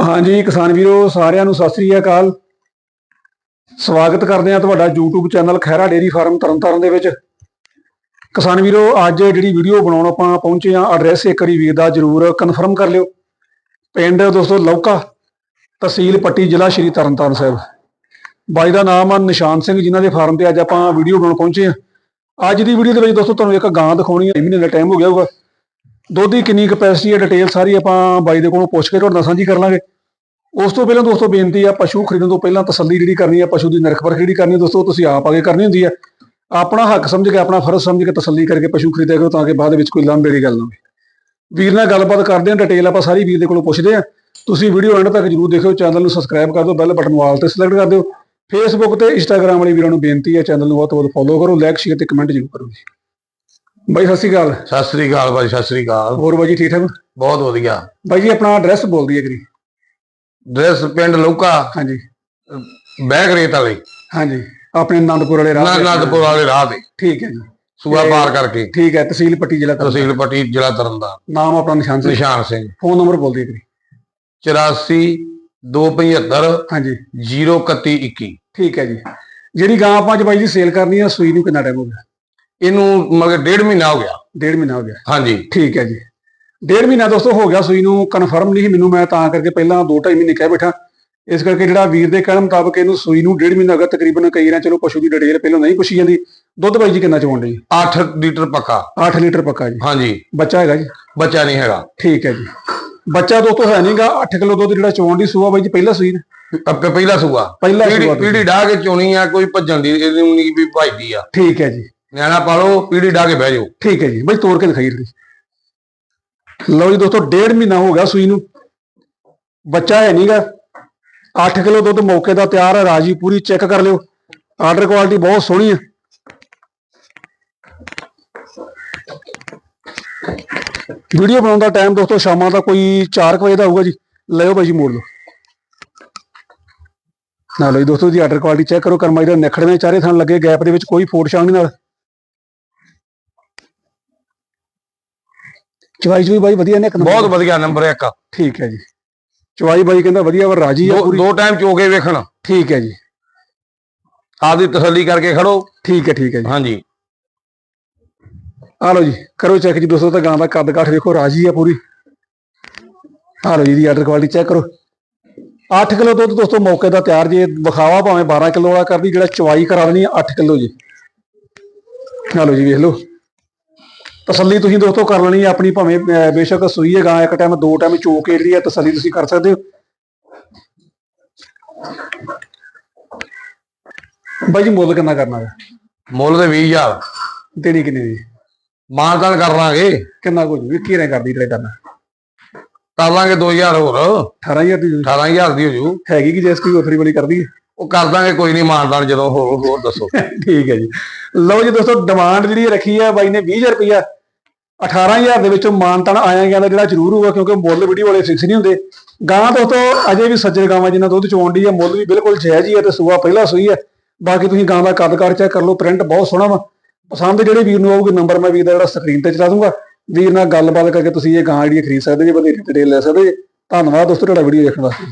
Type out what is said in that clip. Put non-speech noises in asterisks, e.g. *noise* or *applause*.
ਹਾਂਜੀ, ਕਿਸਾਨ ਵੀਰੋ, ਸਾਰਿਆਂ ਨੂੰ ਸਤਿ ਸ੍ਰੀ ਅਕਾਲ। ਸਵਾਗਤ ਕਰਦੇ ਹਾਂ ਤੁਹਾਡਾ YouTube channel Khaira dairy farm Tarn Taran ਦੇ ਵਿੱਚ। ਕਿਸਾਨ ਵੀਰੋ, ਅੱਜ ਜਿਹੜੀ ਵੀਡੀਓ ਬਣਾਉਣ ਆਪਾਂ ਪਹੁੰਚੇ ਹਾਂ ਐਡਰੈਸ ਇੱਕ ਵਾਰੀ ਵੀਰ ਦਾ ਜਰੂਰ ਕਨਫਰਮ ਕਰ ਲਿਓ। ਪਿੰਡ ਦੋਸਤੋ, ਲੌਕਾ, ਤਹਿਸੀਲ ਪੱਟੀ, ਜ਼ਿਲ੍ਹਾ ਸ਼੍ਰੀ ਤਰਨਤਾਰਨ ਸਾਹਿਬ। ਬਾਈ ਦਾ ਨਾਮ ਆ ਨਿਸ਼ਾਨ ਸਿੰਘ, ਜਿਨ੍ਹਾਂ ਦੇ ਫਾਰਮ ਤੇ ਅੱਜ ਆਪਾਂ ਵੀਡੀਓ ਬਣਾਉਣ ਪਹੁੰਚੇ ਹਾਂ। ਅੱਜ ਦੀ ਵੀਡੀਓ ਦੇ ਵਿੱਚ ਦੋਸਤੋ, ਤੁਹਾਨੂੰ ਇੱਕ ਗਾਂ ਦਿਖਾਉਣੀ ਹੈ, ਮਹੀਨੇ ਦਾ ਟਾਈਮ ਹੋ ਗਿਆ ਹੋਊਗਾ। ਦੁੱਧ ਦੀ ਕਿੰਨੀ ਕਪੈਸਿਟੀ ਹੈ ਡਿਟੇਲ ਸਾਰੀ ਆਪਾਂ ਬਾਈ ਦੇ ਕੋਲੋਂ ਪੁੱਛ ਕੇ ਤੁਹਾਡੇ ਨਾਲ ਸਾਂਝੀ ਕਰ ਲਾਂਗੇ। ਉਸ ਤੋਂ ਪਹਿਲਾਂ ਦੋਸਤੋ ਬੇਨਤੀ ਆ, ਪਸ਼ੂ ਖਰੀਦਣ ਤੋਂ ਪਹਿਲਾਂ ਤਸੱਲੀ ਜਿਹੜੀ ਕਰਨੀ ਆ, ਪਸ਼ੂ ਦੀ ਨਿਰਖ ਪਰਖ ਜਿਹੜੀ ਕਰਨੀ ਦੋਸਤੋ ਤੁਸੀਂ ਆਪ ਆਗੇ ਕਰਨੀ ਹੁੰਦੀ ਆ। ਆਪਣਾ ਹੱਕ ਸਮਝ ਕੇ, ਆਪਣਾ ਫਰਜ਼ ਸਮਝ ਕੇ ਤਸੱਲੀ ਕਰਕੇ ਪਸ਼ੂ ਖਰੀਦਿਆ ਕਰੋ ਤਾਂ ਕਿ ਬਾਅਦ ਵਿੱਚ ਕੋਈ ਲਾਂਭੇੜੀ ਗੱਲ ਨਾ ਹੋਵੇ। ਵੀਰ ਨਾਲ ਗੱਲਬਾਤ ਕਰਦੇ ਆ ਡਿਟੇਲ ਆਪਾਂ ਸਾਰੀ ਵੀਰ ਦੇ ਕੋਲੋਂ ਪੁੱਛਦੇ ਆ। ਤੁਸੀਂ ਵੀਡੀਓ ਐਂਡ ਤੱਕ ਜਰੂਰ ਦੇਖਿਓ ਚੈਨਲ ਨੂੰ ਸਬਸਕ੍ਰਾਈਬ ਕਰ ਦਿਓ ਬੈਲ ਬਟਨ ਵਾਲ ਤੇ ਸਿਲੈਕਟ ਕਰ ਦਿਓ। ਫੇਸਬੁੱਕ ਤੇ ਇੰਸਟਾਗ੍ਰam ਵਾਲੇ ਵੀਰਾਂ ਨੂੰ ਬੇਨਤੀ ਹੈ ਚੈਨਲ ਨੂੰ ਵੱਧ ਤੋਂ ਵੱਧ ਫੋਲੋ ਕਰੋ ਲਾਈਕ ਸ਼ੇਅਰ ਤੇ ਕਮੈਂਟ ਜਰੂਰ ਕਰੋ ਜੀ। ਬਾਈ ਸਤਿ ਸ਼੍ਰੀ ਅਕਾਲ। ਸਤਿ ਸ੍ਰੀ ਅਕਾਲ ਭਾਈ ਸਤਿ ਸ੍ਰੀ ਅਕਾਲ। ਹੋਰ ਬਾਈ ਜੀ ਠੀਕ ਠਾਕ? ਬਹੁਤ ਵਧੀਆ। ਬਾਈ ਜੀ ਆਪਣਾ ਐਡਰੈਸ ਬੋਲ ਦਈਏ ਕਰੀ ਡਰੈਸ ਪਿੰਡ ਲੌਕਾ ਹਾਂਜੀ। ਬੈਗ ਰੇਤ ਵਾਲੀ। ਹਾਂਜੀ ਆਪਣੇ ਆਨੰਦਪੁਰ ਵਾਲੇ ਰਾਹ ਤੇ। ਅਨੰਦਪੁਰ ਵਾਲੇ ਰਾਹ ਤੇ। ਠੀਕ ਹੈ ਜੀ। ਸੂਆ ਪਾਰ ਕਰਕੇ। ਠੀਕ ਹੈ ਤਹਿਸੀਲ ਪੱਟੀ ਜ਼ਿਲ੍ਹਾ ਤਰਨਤਾਰਨ। ਤਹਿਸੀਲ ਪੱਟੀ ਜ਼ਿਲ੍ਹਾ ਤਰਨਤਾਰਨ। ਨਾਮ ਆਪਣਾ ਨਿਸ਼ਾਨ ਸਿੰਘ। ਨਿਸ਼ਾਨ ਸਿੰਘ। ਫੋਨ ਨੰਬਰ ਬੋਲ ਦਈਏ ਕਰੀ 84 275 ਹਾਂਜੀ। 031 21 ਠੀਕ ਹੈ ਜੀ। ਜਿਹੜੀ ਗਾਂ ਆਪਾਂ ਅੱਜ ਬਾਈ ਜੀ ਸੇਲ ਕਰਨੀ ਆ ਸੂਈ ਨੂੰ ਕਿੰਨਾ ਟਾਈਮ ਹੋ ਗਿਆ? ਇਹਨੂੰ ਮਗਰ ਡੇਢ ਮਹੀਨਾ ਹੋ ਗਿਆ। ਡੇਢ ਮਹੀਨਾ ਹੋ ਗਿਆ। ਹਾਂਜੀ। ਠੀਕ ਹੈ ਜੀ। ਡੇਢ ਮਹੀਨਾ ਦੋਸਤੋ ਹੋ ਗਿਆ ਸੂਈ ਨੂੰ ਕਨਫਰਮ ਨਹੀਂ ਮੈਨੂੰ ਮੈਂ ਤਾਂ ਕਰਕੇ ਪਹਿਲਾਂ 2.5 ਮਹੀਨੇ ਕਹਿ ਬੈਠਾ। ਇਸ ਕਰਕੇ ਜਿਹੜਾ ਵੀਰ ਦੇ ਕਹਿਣ ਮੁਤਾਬਕ ਇਹਨੂੰ ਸੂਈ ਨੂੰ ਡੇਢ ਮਹੀਨਾ ਹੋ ਗਿਆ ਤਕਰੀਬਨ ਕਈ ਨਾ ਚਲੋ ਪਸ਼ੂ ਦੀ ਡਿਟੇਲ ਪਹਿਲਾਂ ਨਹੀਂ ਪੁੱਛੀ ਜਾਂਦੀ। ਦੁੱਧ ਬਾਈ ਜੀ ਕਿੰਨਾ ਚੋਣ ਲਈ 8 ਲੀਟਰ ਪੱਕਾ। 8 ਲੀਟਰ ਪੱਕਾ ਜੀ। ਹਾਂਜੀ। ਬੱਚਾ ਹੈਗਾ ਜੀ? ਬੱਚਾ ਨਹੀਂ ਹੈਗਾ। ਠੀਕ ਹੈ ਜੀ। ਬੱਚਾ ਦੋਸਤੋ ਹੈ ਨਹੀਂਗਾ 8 ਕਿਲੋ ਦੁੱਧ ਜਿਹੜਾ ਚੋਣ ਦੀ ਸੂਆ ਬਾਈ ਜੀ ਪਹਿਲਾ ਸੂਈ ਨੇ। ਅੱਗੇ ਪਹਿਲਾ ਸੂਆ। ਪਹਿਲਾ ਪੀੜੀ ਸੂਆ ਪੀੜੀ ਢਾ ਕੇ ਚੋਣੀ ਆ ਕੋਈ ਭੱਜਣ ਦੀ ਇਹਨੂੰ ਨਹੀਂ ਵੀ ਭਜਦੀ ਆ। ਠੀਕ ਹੈ ਜੀ। ਨਿਆਣਾ ਪਾਲੋ, ਪੀੜੀ ਢਾ ਕੇ ਬਹਿ ਜਾਓ। ਠੀਕ ਹੈ ਜੀ, ਬਈ ਤੋੜ ਕੇ ਦਿਖਾਈ ਰਹੀ ਲਓ ਜੀ ਦੋਸਤੋ, ਡੇਢ ਮਹੀਨਾ ਹੋ ਗਿਆ ਸੂਈ ਨੂੰ। ਬੱਚਾ ਹੈ ਨਹੀਂਗਾ 8 ਕਿਲੋ ਦੁੱਧ ਮੌਕੇ ਦਾ ਤਿਆਰ ਹੈ, ਰਾਜੀ ਪੂਰੀ ਚੈੱਕ ਕਰ ਲਿਓ। ਆਰਡਰ ਕੁਆਲਿਟੀ ਬਹੁਤ ਸੋਹਣੀ ਹੈ। ਵੀਡੀਓ ਬਣਾਉਣ ਦਾ ਟਾਈਮ ਦੋਸਤੋ, ਸ਼ਾਮਾਂ ਦਾ ਕੋਈ 4 ਵਜੇ ਦਾ ਹੋਊਗਾ ਜੀ। ਲਿਓ ਬਾਈ ਜੀ, ਮੋੜ ਲਓ। ਨਾ ਲਓ ਜੀ ਦੋਸਤੋ ਜੀ ਆਰਡਰ ਕੁਆਲਿਟੀ ਚੈੱਕ ਕਰੋ। ਕਰਮਾਈ ਦਾ ਨਖੜਵੇਂ ਚਾਰੇ ਥਾਂ ਲੱਗੇ ਗੈਪ ਦੇ ਵਿੱਚ ਕੋਈ ਫੋਟ ਛਾਂ ਨਹੀਂ ਨਾਲ। ਚਵਾਈ ਚੁਈ ਬਾਈ ਵਧੀਆ ਨੇ ਇੱਕ ਨੰਬਰ। ਬਹੁਤ ਵਧੀਆ ਨੰਬਰ 1 ਠੀਕ ਹੈ ਜੀ। ਚਵਾਈ ਬਾਈ ਕਹਿੰਦਾ ਵਧੀਆ ਵਾ ਰਾਜੀ ਆ ਦੋ ਪੂਰੀ। ਦੋ ਟਾਈਮ ਚੋ ਕੇ ਵੇਖਣ। ਠੀਕ ਹੈ ਜੀ। ਆਪਦੀ ਤਸੱਲੀ ਕਰਕੇ ਖੜੋ। ਠੀਕ ਹੈ ਠੀਕ ਹੈ ਜੀ। ਹਾਂਜੀ। ਆ ਲਓ ਜੀ ਕਰੋ ਚੈੱਕ ਜੀ ਦੋਸਤੋ ਤਾਂ ਗਾਂ ਦਾ ਕੱਦ ਕਾਠ ਵੇਖੋ ਰਾਜੀ ਆ ਪੂਰੀ। ਆ ਲਓ ਜੀ ਦੀ ਆਰਡਰ ਕੁਆਲਿਟੀ ਚੈੱਕ ਕਰੋ। 8 ਕਿਲੋ ਦੁੱਧ ਦੋਸਤੋ ਮੌਕੇ ਦਾ ਤਿਆਰ ਜੀ ਵਿਖਾਵਾ ਭਾਵੇਂ 12 ਕਿਲੋ ਵਾਲਾ ਕਰਦੀ ਜਿਹੜਾ ਚਵਾਈ ਕਰਾ ਦੇਣੀ ਆ 8 ਕਿਲੋ ਜੀ। ਆ ਲਓ ਜੀ ਵੇਖ ਲਓ। ਤਸੱਲੀ ਤੁਸੀਂ ਦੋਸਤੋ ਕਰ ਲੈਣੀ ਆ ਆਪਣੀ ਭਾਵੇਂ ਬੇਸ਼ੱਕ ਸੂਈ ਹੈ ਗਾਂ ਇੱਕ ਟਾਈਮ ਦੋ ਟਾਈਮ ਚੋ ਕੇ ਜਿਹੜੀ ਆ ਤਸੱਲੀ ਤੁਸੀਂ ਕਰ ਸਕਦੇ ਹੋ। ਬਾਈ ਜੀ ਮੁੱਲ ਕਿੰਨਾ ਕਰਨਾ ਹੈ? ਮੁੱਲ ਦੇ 20000 ਦੇਣੀ ਕਿੰਨੀ ਦੀ ਮਾਨਤਾਨ ਕਰ ਲਾਂਗੇ। ਕਿੰਨਾ ਕੁਝ ਵੀ ਕਿਹਨੇ ਕਰਦੀ ਜਿਹੜੇ ਕਰਨਾ। ਕਰ ਲਾਂਗੇ 2000 ਹੋਰ। 18000 ਦੀ 18000 ਦੀ ਹੋ ਜੂ। ਹੈਗੀ ਕਿ ਜੇ ਇਸ ਕੋਈ ਆਫਰੀ ਵਾਲੀ ਕਰਦੀ ਹੈ? ਉਹ ਕਰ ਦਾਂਗੇ ਕੋਈ ਨਹੀਂ ਮਾਨਤਾਨ ਜਦੋਂ ਹੋਰ ਹੋਰ ਦੱਸੋ। *laughs* ਠੀਕ ਹੈ ਜੀ। ਲਓ ਜੀ ਦੋਸਤੋ ਡਿਮਾਂਡ ਜਿਹੜੀ ਰੱਖੀ ਹੈ ਬਾਈ ਨੇ 20000 ਰੁਪਇਆ। 18000 ਦੇ ਵਿੱਚੋਂ ਮਾਨਤਨ ਆਇਆ ਗਿਆ ਦਾ ਜਿਹੜਾ ਜ਼ਰੂਰ ਹੋਊਗਾ ਕਿਉਂਕਿ ਮੁੱਲ ਵੀਡੀਓ ਵਾਲੇ ਫਿਕਸ ਨਹੀਂ ਹੁੰਦੇ। ਗਾਂ ਦੋਸਤੋ ਅਜੇ ਵੀ ਸੱਜਰ ਗਾਵਾਂ ਜਿੰਨਾ ਦੁੱਧ ਚੋਣ ਦੀ ਹੈ ਮੁੱਲ ਵੀ ਬਿਲਕੁਲ ਜਾਇਜ਼ ਹੀ ਹੈ ਤੇ ਸੂਆ ਪਹਿਲਾ ਸੂਈ ਹੈ ਬਾਕੀ ਤੁਸੀਂ ਗਾਂ ਦਾ ਕੱਦ ਕਾਰ ਚੈੱਕ ਕਰ ਲਓ ਪ੍ਰਿੰਟ ਬਹੁਤ ਸੋਹਣਾ ਵਾ। ਪਸੰਦ ਜਿਹੜੇ ਵੀਰ ਨੂੰ ਆਊਗੀ ਨੰਬਰ ਮੈਂ ਵੀਰ ਦਾ ਜਿਹੜਾ ਸਕਰੀਨ ਤੇ ਚਲਾ ਦੂੰਗਾ। ਵੀਰ ਨਾਲ ਗੱਲਬਾਤ ਕਰਕੇ ਤੁਸੀਂ ਇਹ ਗਾਂ ਜਿਹੜੀ ਖਰੀਦ ਸਕਦੇ ਜੇ, ਵਧੇਰੇ ਡਿਟੇਲ ਲੈ ਸਕਦੇ ਧੰਨਵਾਦ ਦੋਸਤੋ, ਤੁਹਾਡਾ ਵੀਡੀਓ ਦੇਖਣ ਵਾਸਤੇ।